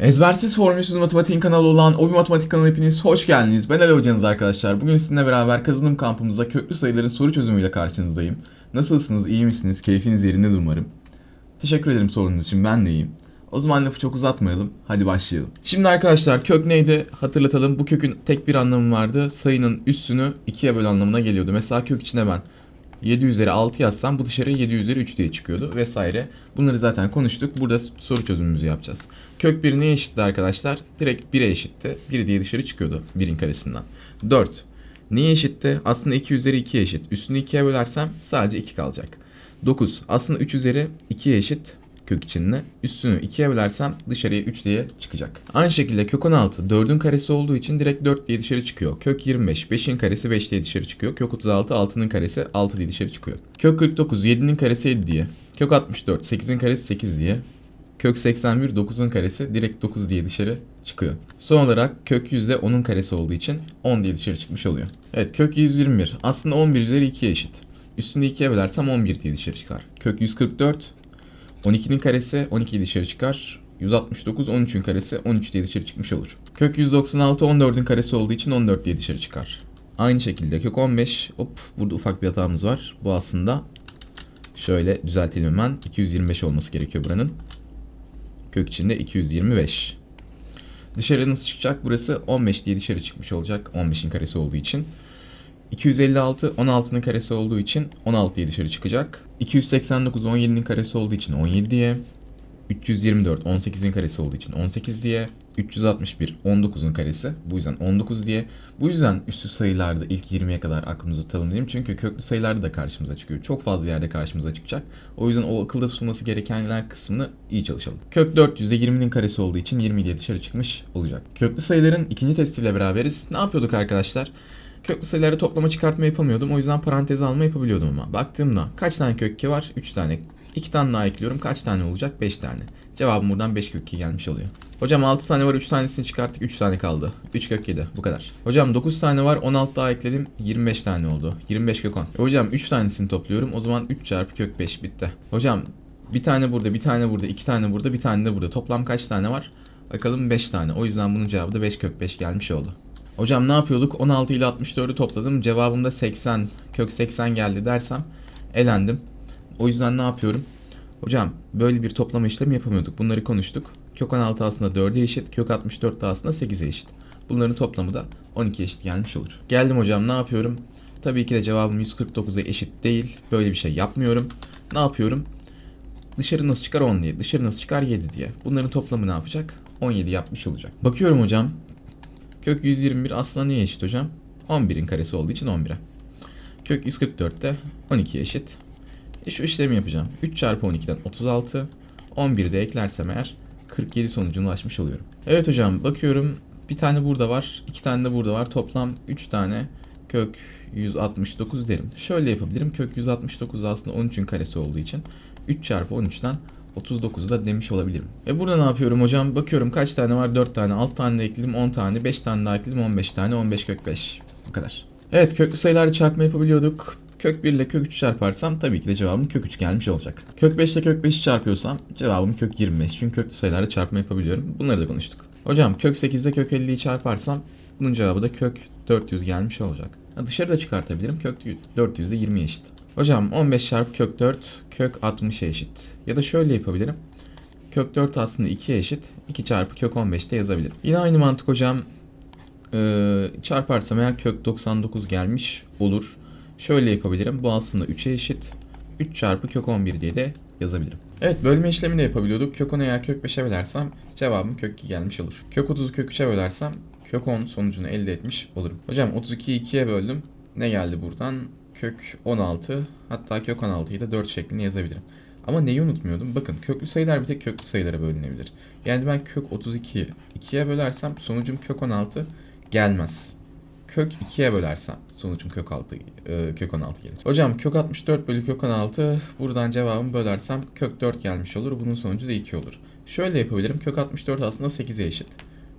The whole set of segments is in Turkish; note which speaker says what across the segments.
Speaker 1: Ezbersiz Formülsüz Matematiğin kanalı olan Obi Matematik kanalına hepiniz hoş geldiniz. Ben Ali Hocanız arkadaşlar. Bugün sizinle beraber kazanım kampımızda köklü sayıların soru çözümüyle karşınızdayım. Nasılsınız, iyi misiniz, keyfiniz yerinde umarım. Teşekkür ederim sorunuz için, ben de iyiyim. O zaman lafı çok uzatmayalım, hadi başlayalım. Şimdi arkadaşlar kök neydi hatırlatalım. Bu kökün tek bir anlamı vardı. Sayının üssünü ikiye böl anlamına geliyordu. Mesela kök içine ben 7 üzeri 6 yazsam bu dışarıya 7 üzeri 3 diye çıkıyordu vesaire. Bunları zaten konuştuk. Burada soru çözümümüzü yapacağız. Kök 1 neye eşitti arkadaşlar? Direkt 1'e eşitti. 1 diye dışarı çıkıyordu 1'in karesinden. 4. Neye eşitti? Aslında 2 üzeri 2'ye eşit. Üstünü 2'ye bölersem sadece 2 kalacak. 9. Aslında 3 üzeri 2'ye eşit kök içinde. Üstünü 2'ye bölersem dışarıya 3 diye çıkacak. Aynı şekilde kök 16 4'ün karesi olduğu için direkt 4 diye dışarı çıkıyor. Kök 25 5'in karesi 5 diye dışarı çıkıyor. Kök 36 6'nın karesi 6 diye dışarı çıkıyor. Kök 49 7'nin karesi 7 diye. Kök 64 8'in karesi 8 diye. Kök 81 9'un karesi direkt 9 diye dışarı çıkıyor. Son olarak kök yüzde 10'un karesi olduğu için 10 diye dışarı çıkmış oluyor. Evet kök 121 aslında 11 üzeri 2'ye eşit. Üstünü 2'ye bölersem 11 diye dışarı çıkar. Kök 144 12'nin karesi 12 dışarı çıkar. 169 13'ün karesi 13 diye dışarı çıkmış olur. Kök 196 14'ün karesi olduğu için 14 diye dışarı çıkar. Aynı şekilde kök 15 hop burada ufak bir hatamız var. Bu aslında şöyle düzeltelim hemen 225 olması gerekiyor buranın. Kök içinde 225. Dışarı nasıl çıkacak? Burası 15 diye dışarı çıkmış olacak 15'in karesi olduğu için. 256 16'nın karesi olduğu için 16 diye dışarı çıkacak. 289 17'nin karesi olduğu için 17 diye. 324 18'in karesi olduğu için 18 diye. 361 19'un karesi. Bu yüzden 19 diye. Bu yüzden üstü sayılarda ilk 20'ye kadar aklımızda tutalım dedim. Çünkü köklü sayılarda da karşımıza çıkıyor. Çok fazla yerde karşımıza çıkacak. O yüzden o akılda tutulması gerekenler kısmını iyi çalışalım. Kök 400'de 20'nin karesi olduğu için 20 diye dışarı çıkmış olacak. Köklü sayıların ikinci testiyle beraberiz. Ne yapıyorduk arkadaşlar? Köklü sayıları toplama çıkartma yapamıyordum. O yüzden parantez alma yapabiliyordum ama. Baktığımda kaç tane kök 2 var? 3 tane. 2 tane daha ekliyorum. Kaç tane olacak? 5 tane. Cevabım buradan 5 kök 2 gelmiş oluyor. Hocam 6 tane var 3 tanesini çıkarttık 3 tane kaldı. 3 kök 7 bu kadar. Hocam 9 tane var 16 daha ekledim 25 tane oldu. 25 kök 10. E hocam 3 tanesini topluyorum o zaman 3 çarpı kök 5 bitti. Hocam bir tane burada bir tane burada 2 tane burada bir tane de burada. Toplam kaç tane var? Bakalım 5 tane. O yüzden bunun cevabı da 5 kök 5 gelmiş oldu. Hocam ne yapıyorduk? 16 ile 64'ü topladım. Cevabımda 80, kök 80 geldi dersem elendim. O yüzden ne yapıyorum? Hocam böyle bir toplama işlemi yapamıyorduk. Bunları konuştuk. Kök 16 aslında 4'e eşit. Kök 64 de aslında 8'e eşit. Bunların toplamı da 12 eşit gelmiş olur. Geldim hocam ne yapıyorum? Tabii ki de cevabım 149'a eşit değil. Böyle bir şey yapmıyorum. Ne yapıyorum? Dışarı nasıl çıkar 10 diye. Dışarı nasıl çıkar 7 diye. Bunların toplamı ne yapacak? 17 yapmış olacak. Bakıyorum hocam. Kök 121 aslında neye eşit hocam? 11'in karesi olduğu için 11'e. Kök 144 de 12'ye eşit. E şu işlemi yapacağım. 3 çarpı 12'den 36. 11'i de eklersem eğer 47 sonucuna ulaşmış oluyorum. Evet hocam bakıyorum. Bir tane burada var. iki tane de burada var. Toplam 3 tane kök 169 derim. Şöyle yapabilirim. Kök 169 aslında 13'ün karesi olduğu için 3 çarpı 13'ten 39 da demiş olabilirim. E burada ne yapıyorum hocam? Bakıyorum kaç tane var? 4 tane. 6 tane de ekledim 10 tane. 5 tane daha ekledim 15 tane. 15 kök 5. Bu kadar. Evet köklü sayılarla çarpma yapabiliyorduk. Kök 1 ile kök 3 çarparsam tabii ki de cevabım kök 3 gelmiş olacak. Kök 5 ile kök 5'i çarpıyorsam cevabım kök 25. Çünkü köklü sayılarla çarpma yapabiliyorum. Bunları da konuştuk. Hocam kök 8 ile kök 50'yi çarparsam bunun cevabı da kök 400 gelmiş olacak. Dışarıda çıkartabilirim. Kök 400 de 20 eşit. Hocam 15 çarpı kök 4 kök 60'a eşit. Ya da şöyle yapabilirim. Kök 4 aslında 2'ye eşit. 2 çarpı kök 15 de yazabilirim. Yine aynı mantık hocam. Ee, çarparsam eğer kök 99 gelmiş olur. Şöyle yapabilirim. Bu aslında 3'e eşit. 3 çarpı kök 11 diye de yazabilirim. Evet bölme işlemi de yapabiliyorduk. Kök 10'u eğer kök 5'e bölersem cevabım kök 2 gelmiş olur. Kök 30'u kök 3'e bölersem kök 10 sonucunu elde etmiş olurum. Hocam 32'yi 2'ye böldüm. Ne geldi buradan? Kök 16 hatta kök 16'yı da 4 şeklinde yazabilirim. Ama neyi unutmuyordum? Bakın köklü sayılar bir tek köklü sayılara bölünebilir. Yani ben kök 32'yi 2'ye bölersem sonucum kök 16 gelmez. Kök 2'ye bölersem sonucum kök 6 e, kök 16 gelir. Hocam kök 64 bölü kök 16 buradan cevabımı bölersem kök 4 gelmiş olur. Bunun sonucu da 2 olur. Şöyle yapabilirim. Kök 64 aslında 8'e eşit.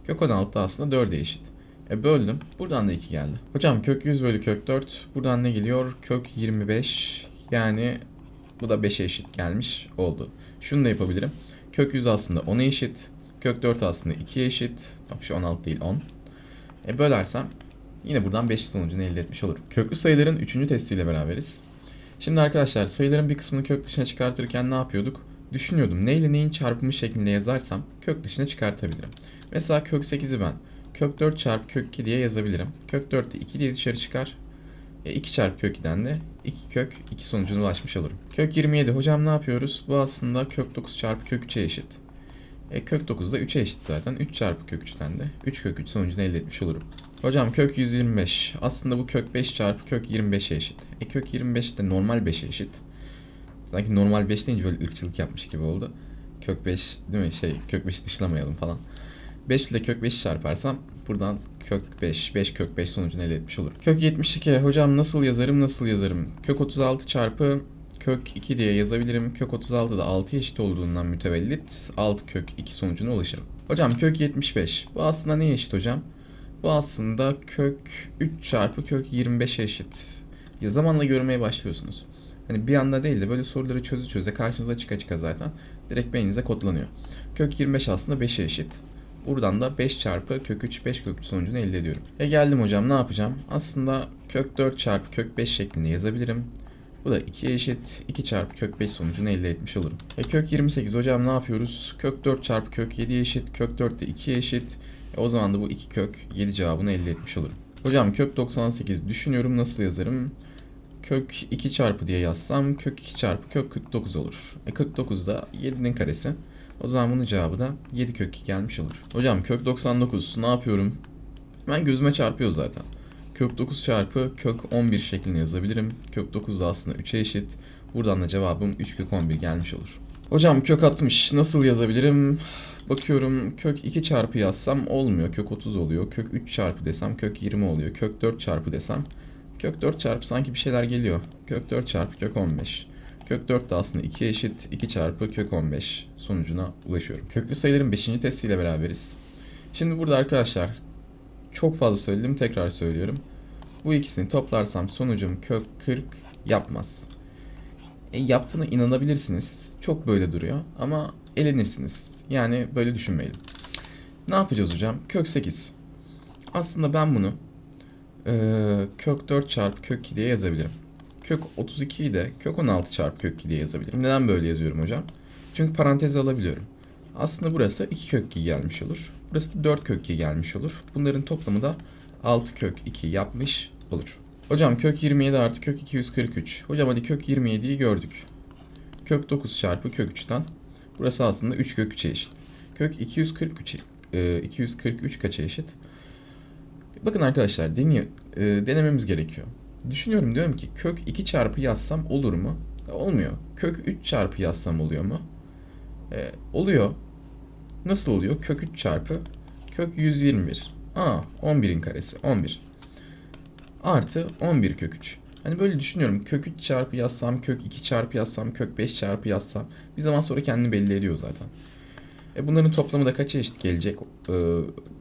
Speaker 1: Kök 16 da aslında 4'e eşit. E böldüm. Buradan da 2 geldi. Hocam kök 100 bölü kök 4. Buradan ne geliyor? Kök 25. Yani bu da 5'e eşit gelmiş oldu. Şunu da yapabilirim. Kök 100 aslında 10'a eşit. Kök 4 aslında 2'ye eşit. Yok şu 16 değil 10. E bölersem yine buradan 5 sonucunu elde etmiş olurum. Köklü sayıların 3. testiyle beraberiz. Şimdi arkadaşlar sayıların bir kısmını kök dışına çıkartırken ne yapıyorduk? Düşünüyordum neyle neyin çarpımı şeklinde yazarsam kök dışına çıkartabilirim. Mesela kök 8'i ben kök 4 çarpı kök 2 diye yazabilirim. Kök 4 de 2 diye dışarı çıkar. E 2 çarpı kök 2'den de 2 kök 2 sonucuna ulaşmış olurum. Kök 27 hocam ne yapıyoruz? Bu aslında kök 9 çarpı kök 3'e eşit. E kök 9 da 3'e eşit zaten. 3 çarpı kök 3'ten de 3 kök 3 sonucunu elde etmiş olurum. Hocam kök 125. Aslında bu kök 5 çarpı kök 25'e eşit. E kök 25 de normal 5'e eşit. Sanki normal 5 deyince böyle ırkçılık yapmış gibi oldu. Kök 5 değil mi? Şey kök 5'i dışlamayalım falan. 5 ile kök 5'i çarparsam buradan kök 5, 5 kök 5 sonucunu elde etmiş olurum. Kök 72 hocam nasıl yazarım nasıl yazarım? Kök 36 çarpı kök 2 diye yazabilirim. Kök 36 da 6 eşit olduğundan mütevellit 6 kök 2 sonucuna ulaşırım. Hocam kök 75. Bu aslında neye eşit hocam? Bu aslında kök 3 çarpı kök 25 eşit. Ya zamanla görmeye başlıyorsunuz. Hani bir anda değil de böyle soruları çözü çöze karşınıza çıka çıka zaten direkt beyninize kodlanıyor. Kök 25 aslında 5'e eşit. Buradan da 5 çarpı kök 3 5 kök 3 sonucunu elde ediyorum. E geldim hocam ne yapacağım? Aslında kök 4 çarpı kök 5 şeklinde yazabilirim. Bu da 2'ye eşit. 2 çarpı kök 5 sonucunu elde etmiş olurum. E kök 28 hocam ne yapıyoruz? Kök 4 çarpı kök 7'ye eşit. Kök 4 de 2'ye eşit. E o zaman da bu 2 kök 7 cevabını elde etmiş olurum. Hocam kök 98 düşünüyorum nasıl yazarım? Kök 2 çarpı diye yazsam kök 2 çarpı kök 49 olur. E 49 da 7'nin karesi. O zaman bunun cevabı da 7 kök 2 gelmiş olur. Hocam kök 99 ne yapıyorum? Hemen gözüme çarpıyor zaten. Kök 9 çarpı kök 11 şeklinde yazabilirim. Kök 9 da aslında 3'e eşit. Buradan da cevabım 3 kök 11 gelmiş olur. Hocam kök 60 nasıl yazabilirim? Bakıyorum kök 2 çarpı yazsam olmuyor. Kök 30 oluyor. Kök 3 çarpı desem kök 20 oluyor. Kök 4 çarpı desem kök 4 çarpı sanki bir şeyler geliyor. Kök 4 çarpı kök 15. Kök 4 de aslında 2 eşit 2 çarpı kök 15 sonucuna ulaşıyorum. Köklü sayıların 5. testiyle beraberiz. Şimdi burada arkadaşlar çok fazla söyledim tekrar söylüyorum. Bu ikisini toplarsam sonucum kök 40 yapmaz. E, yaptığına inanabilirsiniz. Çok böyle duruyor ama elenirsiniz. Yani böyle düşünmeyelim. Ne yapacağız hocam? Kök 8. Aslında ben bunu e, kök 4 çarpı kök 2 diye yazabilirim. Kök 32'yi de kök 16 çarpı kök 2 diye yazabilirim. Neden böyle yazıyorum hocam? Çünkü parantez alabiliyorum. Aslında burası 2 kök 2 gelmiş olur. Burası da 4 kök 2 gelmiş olur. Bunların toplamı da 6 kök 2 yapmış olur. Hocam kök 27 artı kök 243. Hocam hadi kök 27'yi gördük. Kök 9 çarpı kök 3'ten. Burası aslında 3 kök 3'e eşit. Kök 243, e, 243 kaça eşit? Bakın arkadaşlar deniyor, e, denememiz gerekiyor. Düşünüyorum diyorum ki kök 2 çarpı yazsam olur mu? E, olmuyor. Kök 3 çarpı yazsam oluyor mu? E, oluyor. Nasıl oluyor? Kök 3 çarpı kök 121. Aa 11'in karesi 11. Artı 11 kök 3. Hani böyle düşünüyorum. Kök 3 çarpı yazsam, kök 2 çarpı yazsam, kök 5 çarpı yazsam bir zaman sonra kendini belli ediyor zaten. E bunların toplamı da kaça eşit gelecek? E,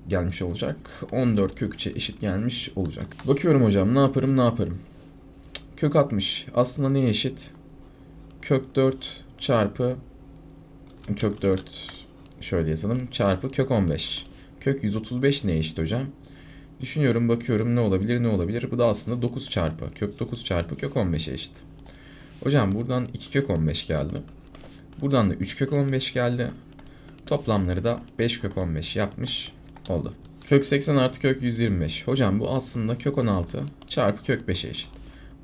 Speaker 1: gelmiş olacak. 14 kök 3'e eşit gelmiş olacak. Bakıyorum hocam ne yaparım ne yaparım. Kök 60 aslında neye eşit? Kök 4 çarpı kök 4 şöyle yazalım çarpı kök 15. Kök 135 neye eşit hocam? Düşünüyorum bakıyorum ne olabilir ne olabilir. Bu da aslında 9 çarpı kök 9 çarpı kök 15'e eşit. Hocam buradan 2 kök 15 geldi. Buradan da 3 kök 15 geldi. Toplamları da 5 kök 15 yapmış oldu. Kök 80 artı kök 125. Hocam bu aslında kök 16 çarpı kök 5'e eşit.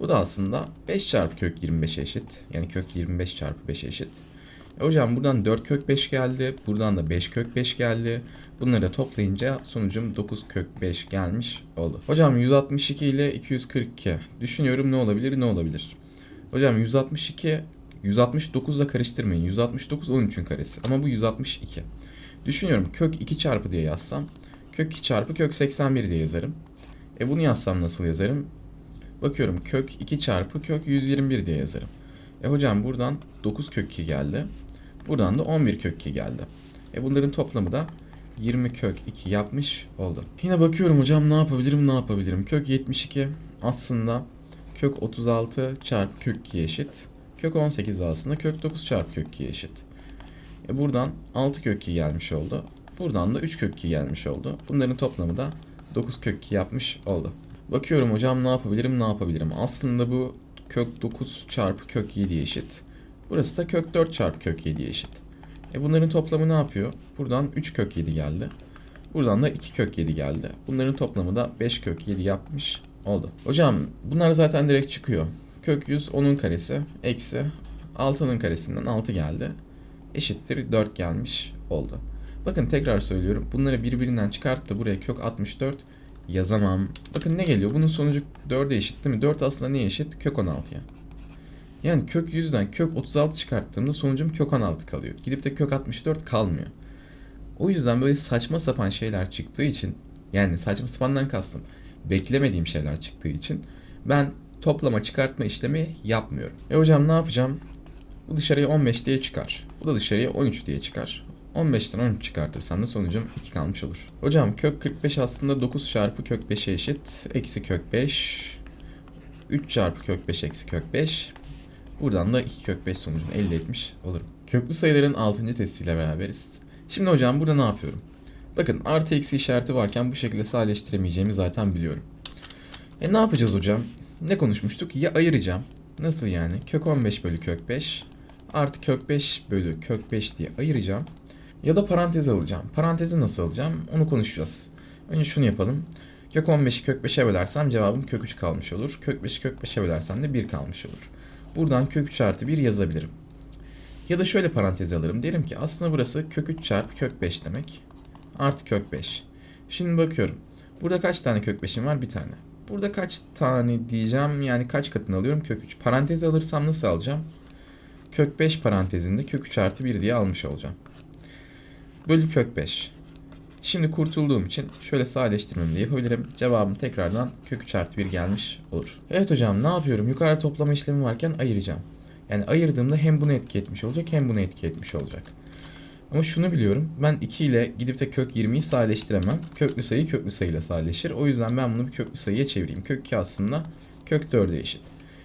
Speaker 1: Bu da aslında 5 çarpı kök 25'e eşit. Yani kök 25 çarpı 5'e eşit. E hocam buradan 4 kök 5 geldi. Buradan da 5 kök 5 geldi. Bunları da toplayınca sonucum 9 kök 5 gelmiş oldu. Hocam 162 ile 242. Düşünüyorum ne olabilir ne olabilir. Hocam 162 169 ile karıştırmayın. 169 13'ün karesi. Ama bu 162. Düşünüyorum kök 2 çarpı diye yazsam. Kök 2 çarpı kök 81 diye yazarım. E bunu yazsam nasıl yazarım? Bakıyorum kök 2 çarpı kök 121 diye yazarım. E hocam buradan 9 kök 2 geldi. Buradan da 11 kök 2 geldi. E bunların toplamı da 20 kök 2 yapmış oldu. Yine bakıyorum hocam ne yapabilirim ne yapabilirim. Kök 72 aslında kök 36 çarpı kök 2 eşit. Kök 18 de aslında kök 9 çarpı kök 2 eşit. E buradan 6 kök 2 gelmiş oldu. Buradan da 3 kök 2 gelmiş oldu. Bunların toplamı da 9 kök 2 yapmış oldu. Bakıyorum hocam ne yapabilirim ne yapabilirim. Aslında bu kök 9 çarpı kök 7'ye eşit. Burası da kök 4 çarpı kök 7'ye eşit. E bunların toplamı ne yapıyor? Buradan 3 kök 7 geldi. Buradan da 2 kök 7 geldi. Bunların toplamı da 5 kök 7 yapmış oldu. Hocam bunlar zaten direkt çıkıyor. Kök 100 10'un karesi eksi 6'nın karesinden 6 geldi. Eşittir 4 gelmiş oldu. Bakın tekrar söylüyorum. Bunları birbirinden çıkarttı. Buraya kök 64 yazamam. Bakın ne geliyor? Bunun sonucu 4'e eşit değil mi? 4 aslında neye eşit? Kök 16'ya. Yani kök 100'den kök 36 çıkarttığımda sonucum kök 16 kalıyor. Gidip de kök 64 kalmıyor. O yüzden böyle saçma sapan şeyler çıktığı için yani saçma sapandan kastım beklemediğim şeyler çıktığı için ben toplama çıkartma işlemi yapmıyorum. E hocam ne yapacağım? Bu dışarıya 15 diye çıkar. Bu da dışarıya 13 diye çıkar. 15'ten 13 çıkartırsam da sonucum 2 kalmış olur. Hocam kök 45 aslında 9 çarpı kök 5'e eşit. Eksi kök 5. 3 çarpı kök 5 eksi kök 5. Buradan da 2 kök 5 sonucunu elde etmiş olurum. Köklü sayıların 6. testiyle beraberiz. Şimdi hocam burada ne yapıyorum? Bakın artı eksi işareti varken bu şekilde sadeleştiremeyeceğimi zaten biliyorum. E ne yapacağız hocam? Ne konuşmuştuk? Ya ayıracağım. Nasıl yani? Kök 15 bölü kök 5 artı kök 5 bölü kök 5 diye ayıracağım. Ya da parantez alacağım. Parantezi nasıl alacağım? Onu konuşacağız. Önce şunu yapalım. Kök 15'i kök 5'e bölersem cevabım kök 3 kalmış olur. Kök 5'i kök 5'e bölersem de 1 kalmış olur. Buradan kök 3 artı 1 yazabilirim. Ya da şöyle parantez alırım. Derim ki aslında burası kök 3 çarpı kök 5 demek. Artı kök 5. Şimdi bakıyorum. Burada kaç tane kök 5'im var? Bir tane. Burada kaç tane diyeceğim? Yani kaç katını alıyorum? Kök 3. Parantez alırsam nasıl alacağım? Kök 5 parantezinde kök 3 artı 1 diye almış olacağım. Bölü kök 5. Şimdi kurtulduğum için şöyle sadeleştirmemi de yapabilirim. Cevabım tekrardan kök 3 artı 1 gelmiş olur. Evet hocam ne yapıyorum? Yukarı toplama işlemi varken ayıracağım. Yani ayırdığımda hem bunu etki etmiş olacak hem bunu etki etmiş olacak. Ama şunu biliyorum. Ben 2 ile gidip de kök 20'yi sadeleştiremem. Köklü sayı köklü sayıyla sadeleşir. O yüzden ben bunu bir köklü sayıya çevireyim. Kök 2 aslında kök 4'e eşit.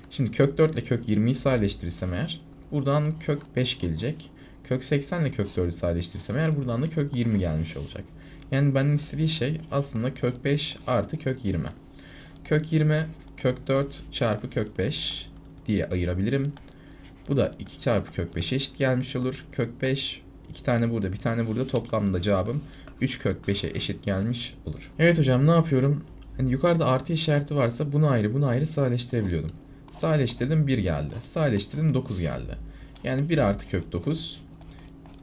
Speaker 1: Şimdi kök 4 ile kök 20'yi sadeleştirirsem eğer buradan kök 5 gelecek. Kök 80 ile kök 4'ü sadeleştirirsem eğer buradan da kök 20 gelmiş olacak. Yani benden istediği şey aslında kök 5 artı kök 20. Kök 20 kök 4 çarpı kök 5 diye ayırabilirim. Bu da 2 çarpı kök 5'e eşit gelmiş olur. Kök 5 2 tane burada bir tane burada toplamda cevabım 3 kök 5'e eşit gelmiş olur. Evet hocam ne yapıyorum? Hani yukarıda artı işareti varsa bunu ayrı bunu ayrı sadeleştirebiliyordum. Sadeleştirdim 1 geldi. Sadeleştirdim 9 geldi. Yani 1 artı kök 9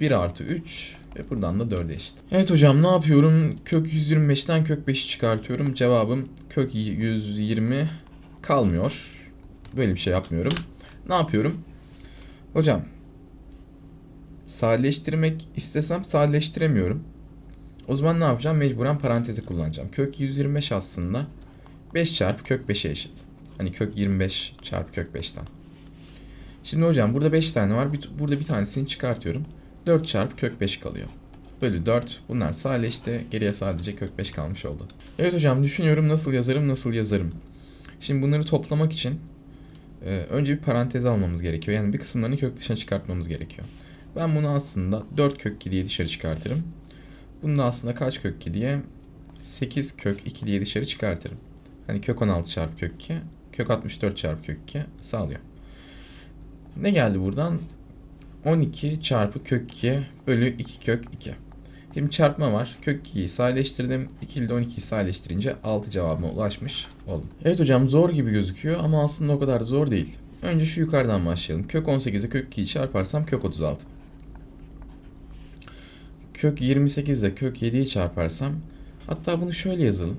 Speaker 1: 1 artı 3 ve buradan da 4'e eşit. Evet hocam ne yapıyorum? Kök 125'ten kök 5'i çıkartıyorum. Cevabım kök 120 kalmıyor. Böyle bir şey yapmıyorum. Ne yapıyorum? Hocam sadeleştirmek istesem sadeleştiremiyorum. O zaman ne yapacağım? Mecburen parantezi kullanacağım. Kök 125 aslında 5 çarpı kök 5'e eşit. Hani kök 25 çarpı kök 5'ten. Şimdi hocam burada 5 tane var. Burada bir tanesini çıkartıyorum. 4 çarpı kök 5 kalıyor. Bölü 4. Bunlar sadeleşti. Geriye sadece kök 5 kalmış oldu. Evet hocam düşünüyorum nasıl yazarım nasıl yazarım. Şimdi bunları toplamak için e, önce bir parantez almamız gerekiyor. Yani bir kısımlarını kök dışına çıkartmamız gerekiyor. Ben bunu aslında 4 kök 2 diye dışarı çıkartırım. Bunu da aslında kaç kök 2 diye 8 kök 2 diye dışarı çıkartırım. Hani kök 16 çarpı kök 2 kök 64 çarpı kök 2 sağlıyor. Ne geldi buradan? 12 çarpı kök 2 bölü 2 kök 2. Şimdi çarpma var. Kök 2'yi sadeleştirdim. 2 ile 12'yi sadeleştirince 6 cevabıma ulaşmış oldum. Evet hocam zor gibi gözüküyor ama aslında o kadar zor değil. Önce şu yukarıdan başlayalım. Kök 18'e kök 2'yi çarparsam kök 36. Kök 28 ile kök 7'yi çarparsam hatta bunu şöyle yazalım.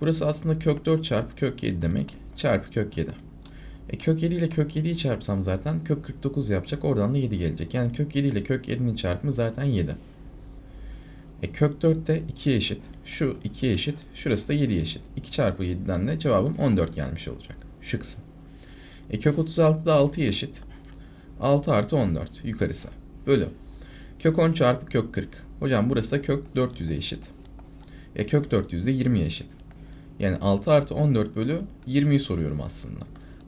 Speaker 1: Burası aslında kök 4 çarpı kök 7 demek. Çarpı kök 7. E kök 7 ile kök 7'yi çarpsam zaten kök 49 yapacak. Oradan da 7 gelecek. Yani kök 7 ile kök 7'nin çarpımı zaten 7. E kök 4 de 2'ye eşit. Şu 2'ye eşit. Şurası da 7'ye eşit. 2 çarpı 7'den de cevabım 14 gelmiş olacak. Şu kısım. E kök 36 da 6'ya eşit. 6 artı 14 yukarısı. Bölü. Kök 10 çarpı kök 40. Hocam burası da kök 400'e eşit. E kök 400 de 20'ye eşit. Yani 6 artı 14 bölü 20'yi soruyorum aslında.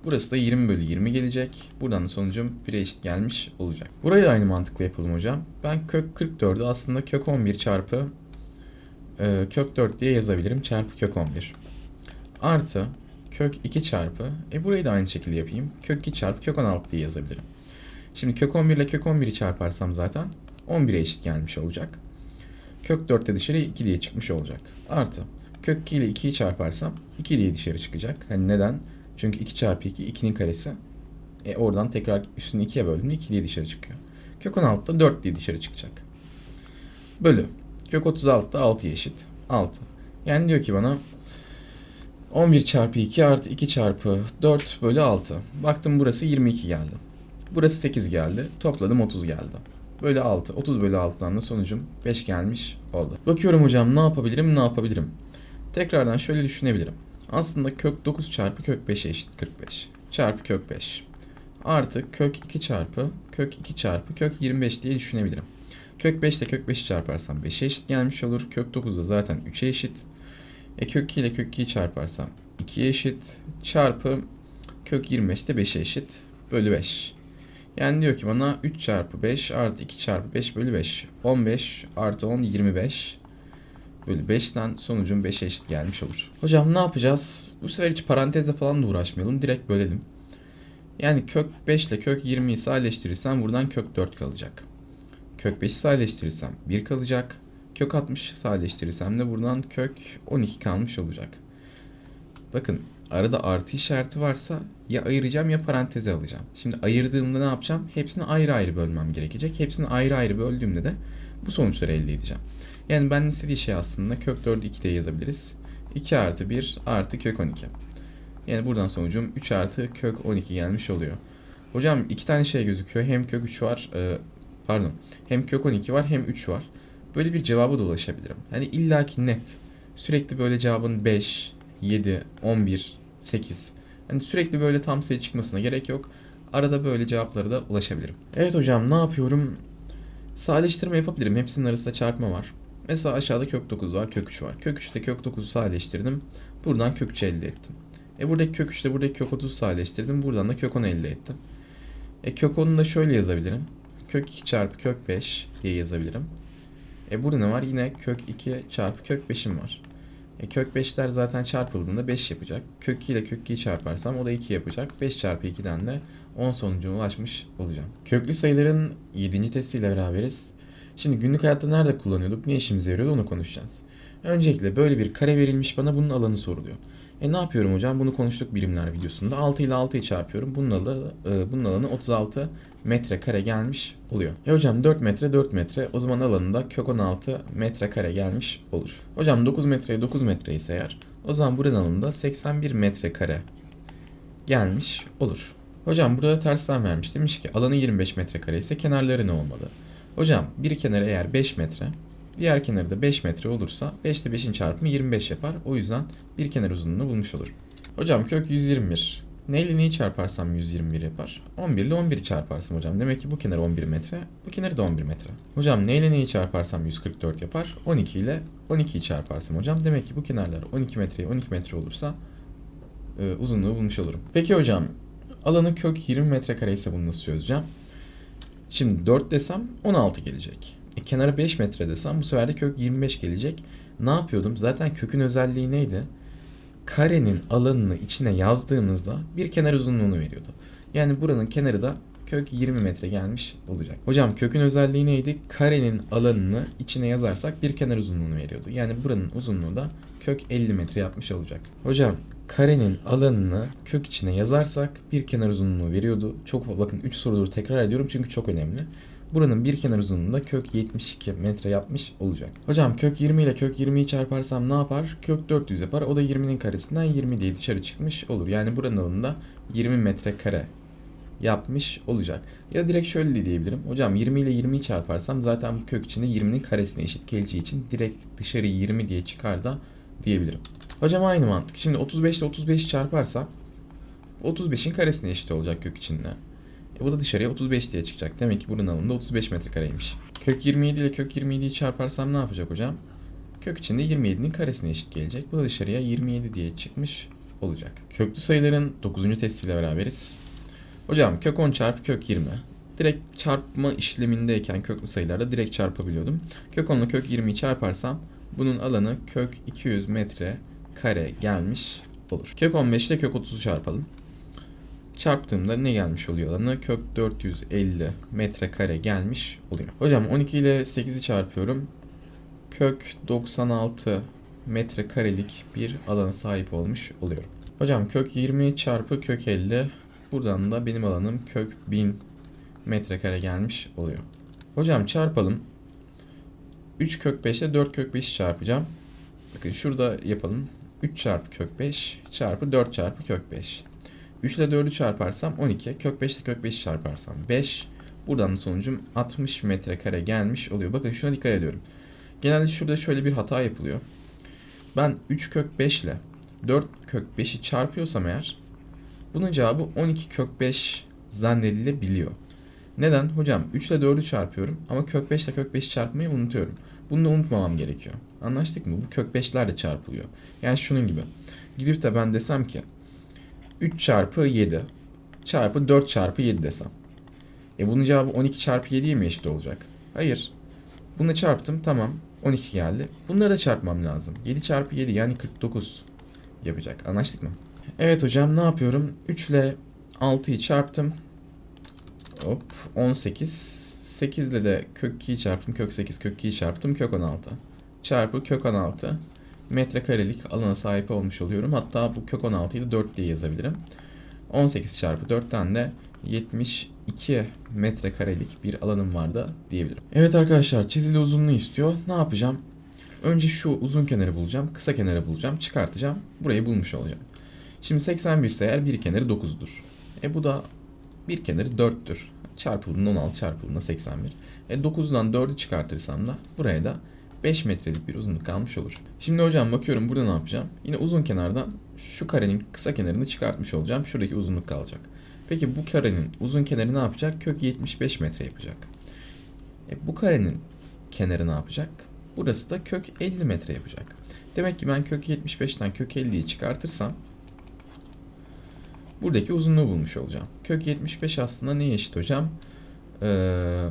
Speaker 1: Burası da 20 bölü 20 gelecek. Buradan da sonucum 1'e eşit gelmiş olacak. Burayı da aynı mantıkla yapalım hocam. Ben kök 44'ü aslında kök 11 çarpı e, kök 4 diye yazabilirim. Çarpı kök 11. Artı kök 2 çarpı. E burayı da aynı şekilde yapayım. Kök 2 çarpı kök 16 diye yazabilirim. Şimdi kök 11 ile kök 11'i çarparsam zaten 11'e eşit gelmiş olacak. Kök 4 de dışarı 2 diye çıkmış olacak. Artı kök 2 ile 2'yi çarparsam 2 diye dışarı çıkacak. Hani neden? Çünkü 2 çarpı 2 2'nin karesi. E oradan tekrar üstünü 2'ye böldüğümde 2 diye dışarı çıkıyor. Kök 16 da 4 diye dışarı çıkacak. Bölü. Kök 36 da 6'ya eşit. 6. Yani diyor ki bana 11 çarpı 2 artı 2 çarpı 4 bölü 6. Baktım burası 22 geldi. Burası 8 geldi. Topladım 30 geldi. Bölü 6. 30 bölü 6'dan da sonucum 5 gelmiş oldu. Bakıyorum hocam ne yapabilirim ne yapabilirim. Tekrardan şöyle düşünebilirim. Aslında kök 9 çarpı kök 5'e eşit 45. Çarpı kök 5. Artı kök 2 çarpı kök 2 çarpı kök 25 diye düşünebilirim. Kök 5 ile kök 5'i çarparsam 5'e eşit gelmiş olur. Kök 9 da zaten 3'e eşit. E kök 2 ile kök 2'yi çarparsam 2'ye eşit. Çarpı kök 25 de 5'e eşit. Bölü 5. Yani diyor ki bana 3 çarpı 5 artı 2 çarpı 5 bölü 5. 15 artı 10 25 bölü 5'ten sonucum 5'e eşit gelmiş olur. Hocam ne yapacağız? Bu sefer hiç parantezle falan da uğraşmayalım. Direkt bölelim. Yani kök 5 ile kök 20'yi sadeleştirirsem buradan kök 4 kalacak. Kök 5'i sadeleştirirsem 1 kalacak. Kök 60'ı sadeleştirirsem de buradan kök 12 kalmış olacak. Bakın arada artı işareti varsa ya ayıracağım ya paranteze alacağım. Şimdi ayırdığımda ne yapacağım? Hepsini ayrı ayrı bölmem gerekecek. Hepsini ayrı ayrı böldüğümde de bu sonuçları elde edeceğim. Yani ben istediği şey aslında kök 4'ü 2 diye yazabiliriz. 2 artı 1 artı kök 12. Yani buradan sonucum 3 artı kök 12 gelmiş oluyor. Hocam iki tane şey gözüküyor. Hem kök 3 var, e, pardon. Hem kök 12 var hem 3 var. Böyle bir cevaba da ulaşabilirim. Hani illaki net. Sürekli böyle cevabın 5, 7, 11, 8. Hani sürekli böyle tam sayı çıkmasına gerek yok. Arada böyle cevaplara da ulaşabilirim. Evet hocam ne yapıyorum? Sadeleştirme yapabilirim. Hepsinin arasında çarpma var. Mesela aşağıda kök 9 var, kök 3 var. Kök 3'te kök 9'u sadeleştirdim. Buradan kök 3'ü elde ettim. E buradaki kök 3'te buradaki kök 30'u sadeleştirdim. Buradan da kök 10 elde ettim. E kök 10'u da şöyle yazabilirim. Kök 2 çarpı kök 5 diye yazabilirim. E burada ne var? Yine kök 2 çarpı kök 5'im var. E kök 5'ler zaten çarpıldığında 5 yapacak. Kök 2 ile kök 2'yi çarparsam o da 2 yapacak. 5 çarpı 2'den de 10 sonucuna ulaşmış olacağım. Köklü sayıların 7. testiyle beraberiz. Şimdi günlük hayatta nerede kullanıyorduk, ne işimize yarıyordu onu konuşacağız. Öncelikle böyle bir kare verilmiş bana bunun alanı soruluyor. E ne yapıyorum hocam? Bunu konuştuk birimler videosunda. 6 ile 6'yı çarpıyorum. Bunun alanı, e, bunun alanı 36 metre kare gelmiş oluyor. E hocam 4 metre 4 metre o zaman alanında kök 16 metre kare gelmiş olur. Hocam 9 metreye 9 metre ise eğer o zaman buranın alanında 81 metre kare gelmiş olur. Hocam burada tersten vermiş. Demiş ki alanı 25 metrekare ise kenarları ne olmalı? Hocam bir kenarı eğer 5 metre, diğer kenarı da 5 metre olursa 5 ile 5'in çarpımı 25 yapar. O yüzden bir kenar uzunluğunu bulmuş olur. Hocam kök 121. Ne ile neyi çarparsam 121 yapar? 11 ile 11'i çarparsam hocam. Demek ki bu kenar 11 metre, bu kenarı da 11 metre. Hocam ne ile neyi çarparsam 144 yapar? 12 ile 12'yi çarparsam hocam. Demek ki bu kenarlar 12 metreye 12 metre olursa e, uzunluğu bulmuş olurum. Peki hocam alanı kök 20 metrekare ise bunu nasıl çözeceğim? Şimdi 4 desem 16 gelecek. E, kenara 5 metre desem bu sefer de kök 25 gelecek. Ne yapıyordum? Zaten kökün özelliği neydi? Karenin alanını içine yazdığımızda bir kenar uzunluğunu veriyordu. Yani buranın kenarı da kök 20 metre gelmiş olacak. Hocam kökün özelliği neydi? Karenin alanını içine yazarsak bir kenar uzunluğunu veriyordu. Yani buranın uzunluğu da kök 50 metre yapmış olacak. Hocam karenin alanını kök içine yazarsak bir kenar uzunluğu veriyordu. Çok bakın 3 soruları tekrar ediyorum çünkü çok önemli. Buranın bir kenar uzunluğunda kök 72 metre yapmış olacak. Hocam kök 20 ile kök 20'yi çarparsam ne yapar? Kök 400 yapar. O da 20'nin karesinden 20 diye dışarı çıkmış olur. Yani buranın alanında 20 metre kare yapmış olacak. Ya direkt şöyle de diyebilirim. Hocam 20 ile 20'yi çarparsam zaten bu kök içinde 20'nin karesine eşit geleceği için direkt dışarı 20 diye çıkar da diyebilirim. Hocam aynı mantık. Şimdi 35 ile 35'i çarparsa 35'in karesine eşit olacak kök içinde. E bu da dışarıya 35 diye çıkacak. Demek ki buranın alanında 35 metrekareymiş. Kök 27 ile kök 27'yi çarparsam ne yapacak hocam? Kök içinde 27'nin karesine eşit gelecek. Bu da dışarıya 27 diye çıkmış olacak. Köklü sayıların 9. testiyle beraberiz. Hocam kök 10 çarpı kök 20. Direkt çarpma işlemindeyken köklü sayılarda direkt çarpabiliyordum. Kök 10 ile kök 20'yi çarparsam bunun alanı kök 200 metre kare gelmiş olur. Kök 15 ile kök 30'u çarpalım. Çarptığımda ne gelmiş oluyor alanı? Kök 450 metre kare gelmiş oluyor. Hocam 12 ile 8'i çarpıyorum. Kök 96 metre karelik bir alana sahip olmuş oluyorum. Hocam kök 20 çarpı kök 50 buradan da benim alanım kök 1000 metrekare gelmiş oluyor. Hocam çarpalım. 3 kök 5 ile 4 kök 5'i çarpacağım. Bakın şurada yapalım. 3 çarpı kök 5 çarpı 4 çarpı kök 5. 3 ile 4'ü çarparsam 12. Kök 5 ile kök 5'i çarparsam 5. Buradan da sonucum 60 metrekare gelmiş oluyor. Bakın şuna dikkat ediyorum. Genelde şurada şöyle bir hata yapılıyor. Ben 3 kök 5 ile 4 kök 5'i çarpıyorsam eğer bunun cevabı 12 kök 5 zannedilebiliyor. Neden? Hocam 3 ile 4'ü çarpıyorum ama kök 5 ile kök 5'i çarpmayı unutuyorum. Bunu da unutmamam gerekiyor. Anlaştık mı? Bu kök 5'ler de çarpılıyor. Yani şunun gibi. Gidip de ben desem ki 3 çarpı 7 çarpı 4 çarpı 7 desem. E bunun cevabı 12 çarpı 7'ye mi eşit olacak? Hayır. Bunu çarptım tamam 12 geldi. Bunları da çarpmam lazım. 7 çarpı 7 yani 49 yapacak. Anlaştık mı? Evet hocam ne yapıyorum? 3 ile 6'yı çarptım. Hop 18. 8 ile de kök 2'yi çarptım. Kök 8 kök 2'yi çarptım. Kök 16. Çarpı kök 16 metrekarelik alana sahip olmuş oluyorum. Hatta bu kök 16'yı da 4 diye yazabilirim. 18 çarpı 4'ten de 72 metrekarelik bir alanım vardı diyebilirim. Evet arkadaşlar çizili uzunluğu istiyor. Ne yapacağım? Önce şu uzun kenarı bulacağım. Kısa kenarı bulacağım. Çıkartacağım. Burayı bulmuş olacağım. Şimdi 81 ise eğer bir kenarı 9'dur. E bu da bir kenarı 4'tür. Çarpıldığında 16 çarpıldığında 81. E 9'dan 4'ü çıkartırsam da buraya da 5 metrelik bir uzunluk kalmış olur. Şimdi hocam bakıyorum burada ne yapacağım? Yine uzun kenardan şu karenin kısa kenarını çıkartmış olacağım. Şuradaki uzunluk kalacak. Peki bu karenin uzun kenarı ne yapacak? Kök 75 metre yapacak. E bu karenin kenarı ne yapacak? Burası da kök 50 metre yapacak. Demek ki ben kök 75'ten kök 50'yi çıkartırsam buradaki uzunluğu bulmuş olacağım. Kök 75 aslında neye eşit hocam? Ee,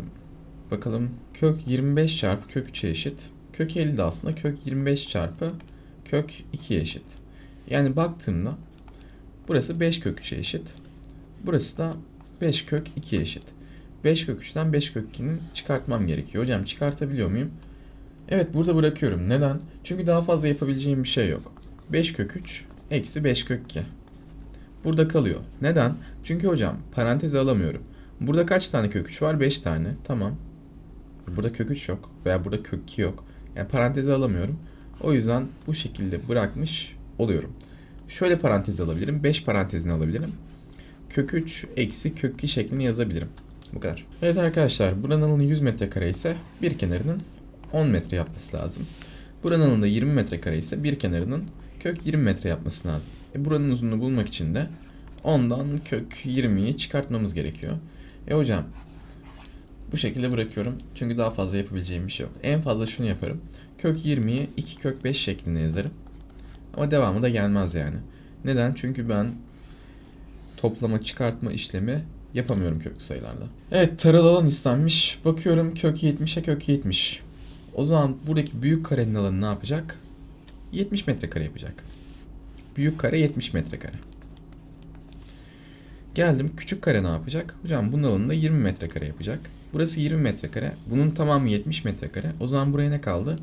Speaker 1: bakalım kök 25 çarpı kök 3'e eşit. Kök 50 de aslında kök 25 çarpı kök 2'ye eşit. Yani baktığımda burası 5 kök 3'e eşit. Burası da 5 kök 2'ye eşit. 5 kök 3'ten 5 kök 2'nin çıkartmam gerekiyor. Hocam çıkartabiliyor muyum? Evet burada bırakıyorum. Neden? Çünkü daha fazla yapabileceğim bir şey yok. 5 kök 3 eksi 5 kök 2. Burada kalıyor. Neden? Çünkü hocam parantezi alamıyorum. Burada kaç tane kök 3 var? 5 tane. Tamam. Burada kök 3 yok. Veya burada kök 2 yok. Yani parantezi alamıyorum. O yüzden bu şekilde bırakmış oluyorum. Şöyle parantez alabilirim. 5 parantezini alabilirim. Kök 3 eksi kök 2 şeklini yazabilirim. Bu kadar. Evet arkadaşlar buranın alanı 100 metrekare ise bir kenarının 10 metre yapması lazım. Buranın da 20 metrekare ise bir kenarının kök 20 metre yapması lazım. E buranın uzunluğunu bulmak için de 10'dan kök 20'yi çıkartmamız gerekiyor. E hocam bu şekilde bırakıyorum. Çünkü daha fazla yapabileceğim bir şey yok. En fazla şunu yaparım. Kök 20'yi 2 kök 5 şeklinde yazarım. Ama devamı da gelmez yani. Neden? Çünkü ben toplama çıkartma işlemi yapamıyorum köklü sayılarda. Evet taralı alan istenmiş. Bakıyorum kök 70'e kök 70. O zaman buradaki büyük karenin alanı ne yapacak? 70 metrekare yapacak. Büyük kare 70 metrekare. Geldim küçük kare ne yapacak? Hocam bunun alanı da 20 metrekare yapacak. Burası 20 metrekare. Bunun tamamı 70 metrekare. O zaman buraya ne kaldı?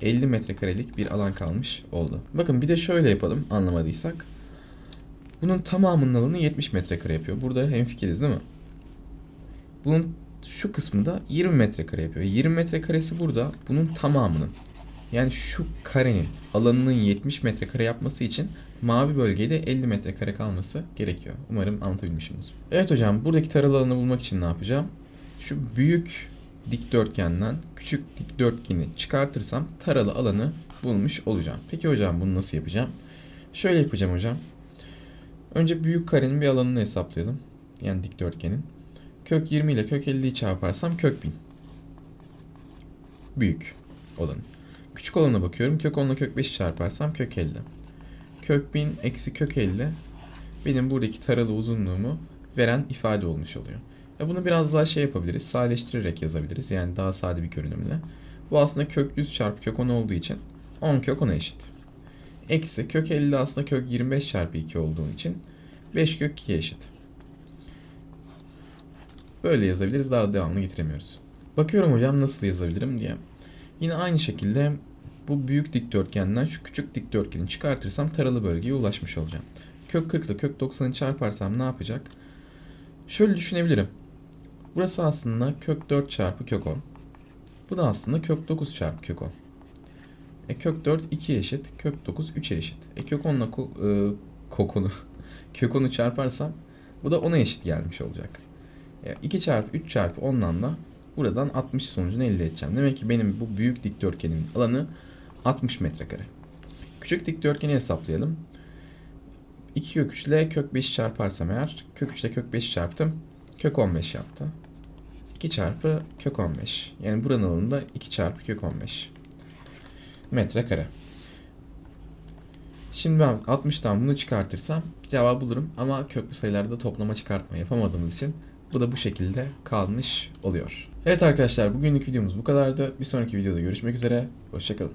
Speaker 1: 50 metrekarelik bir alan kalmış oldu. Bakın bir de şöyle yapalım anlamadıysak. Bunun tamamının alanı 70 metrekare yapıyor. Burada hemfikiriz değil mi? Bunun şu kısmı da 20 metrekare yapıyor. 20 metrekaresi burada bunun tamamının. Yani şu karenin alanının 70 metrekare yapması için mavi bölgede 50 metrekare kalması gerekiyor. Umarım anlatabilmişimdir. Evet hocam buradaki taralı alanı bulmak için ne yapacağım? Şu büyük dikdörtgenden küçük dikdörtgeni çıkartırsam taralı alanı bulmuş olacağım. Peki hocam bunu nasıl yapacağım? Şöyle yapacağım hocam. Önce büyük karenin bir alanını hesaplayalım. Yani dikdörtgenin. Kök 20 ile kök 50'yi çarparsam kök 1000. Büyük olanı. Küçük olana bakıyorum. Kök 10 ile kök 5'i çarparsam kök 50. kök 1000 eksi kök 50 benim buradaki taralı uzunluğumu veren ifade olmuş oluyor. Ya bunu biraz daha şey yapabiliriz. Sadeleştirerek yazabiliriz. Yani daha sade bir görünümle. Bu aslında kök 100 çarpı kök 10 olduğu için 10 kök 10'a eşit. Eksi kök 50 aslında kök 25 çarpı 2 olduğu için 5 kök 2'ye eşit. Böyle yazabiliriz. Daha devamlı getiremiyoruz. Bakıyorum hocam nasıl yazabilirim diye. Yine aynı şekilde bu büyük dikdörtgenden şu küçük dikdörtgeni çıkartırsam taralı bölgeye ulaşmış olacağım. Kök 40 ile kök 90'ı çarparsam ne yapacak? Şöyle düşünebilirim. Burası aslında kök 4 çarpı kök 10. Bu da aslında kök 9 çarpı kök 10. E kök 4 2'ye eşit. Kök 9 3'e eşit. E kök 10 ile ko- e, kokonu kök 10'u çarparsam bu da 10'a eşit gelmiş olacak. E, 2 çarpı 3 çarpı 10'dan da buradan 60 sonucunu elde edeceğim. Demek ki benim bu büyük dikdörtgenin alanı 60 metrekare. Küçük dikdörtgeni hesaplayalım. 2 kök 3 ile kök 5 çarparsam eğer kök 3 ile kök 5 çarptım. Kök 15 yaptı. 2 çarpı kök 15. Yani buranın alanı da 2 çarpı kök 15 metrekare. Şimdi ben 60'tan bunu çıkartırsam cevabı bulurum ama köklü sayılarda toplama çıkartma yapamadığımız için bu da bu şekilde kalmış oluyor. Evet arkadaşlar bugünlük videomuz bu kadardı. Bir sonraki videoda görüşmek üzere. Hoşçakalın.